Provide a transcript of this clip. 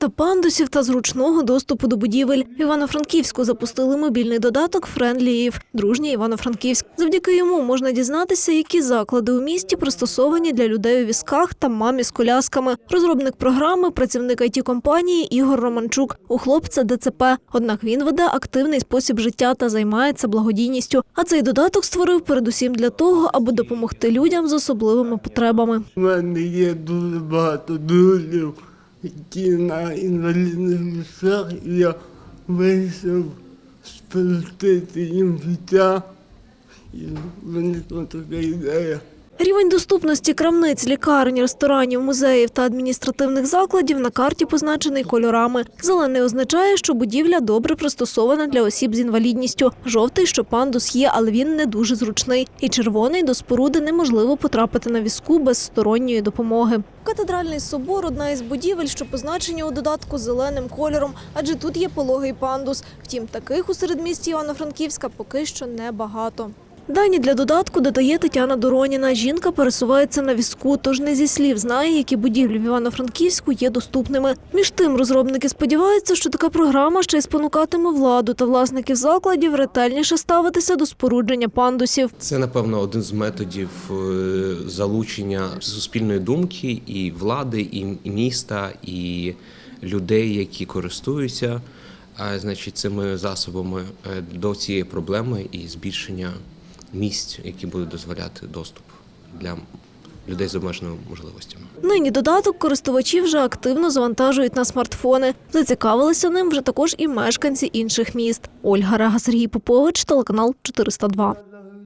та пандусів та зручного доступу до будівель. Івано-Франківську запустили мобільний додаток «Френдлі Ів» – дружній Івано-Франківськ. Завдяки йому можна дізнатися, які заклади у місті пристосовані для людей у візках та мамі з колясками. Розробник програми – працівник IT-компанії Ігор Романчук. У хлопця ДЦП. Однак він веде активний спосіб життя та займається благодійністю. А цей додаток створив передусім для того, аби допомогти людям з особливими потребами. У мене є дуже багато друзів, які на інвалідних місцях, я вирішив спростити їм життя. І виникла така ідея. Рівень доступності крамниць, лікарень, ресторанів, музеїв та адміністративних закладів на карті позначений кольорами. Зелений означає, що будівля добре пристосована для осіб з інвалідністю. Жовтий, що пандус є, але він не дуже зручний. І червоний до споруди неможливо потрапити на візку без сторонньої допомоги. Катедральний собор одна із будівель, що позначені у додатку зеленим кольором, адже тут є пологий пандус. Втім, таких у середмісті Івано-Франківська поки що небагато. Дані для додатку додає Тетяна Дороніна. Жінка пересувається на візку, тож не зі слів знає, які будівлі в Івано-Франківську є доступними. Між тим, розробники сподіваються, що така програма ще й спонукатиме владу та власників закладів ретельніше ставитися до спорудження пандусів. Це, напевно, один з методів е, залучення суспільної думки і влади, і міста, і людей, які користуються а, значить, цими засобами е, до цієї проблеми і збільшення місць, які будуть дозволяти доступ для людей з обмеженими можливостями. Нині додаток користувачі вже активно завантажують на смартфони. Зацікавилися ним вже також і мешканці інших міст. Ольга Рега, Сергій Попович, телеканал 402.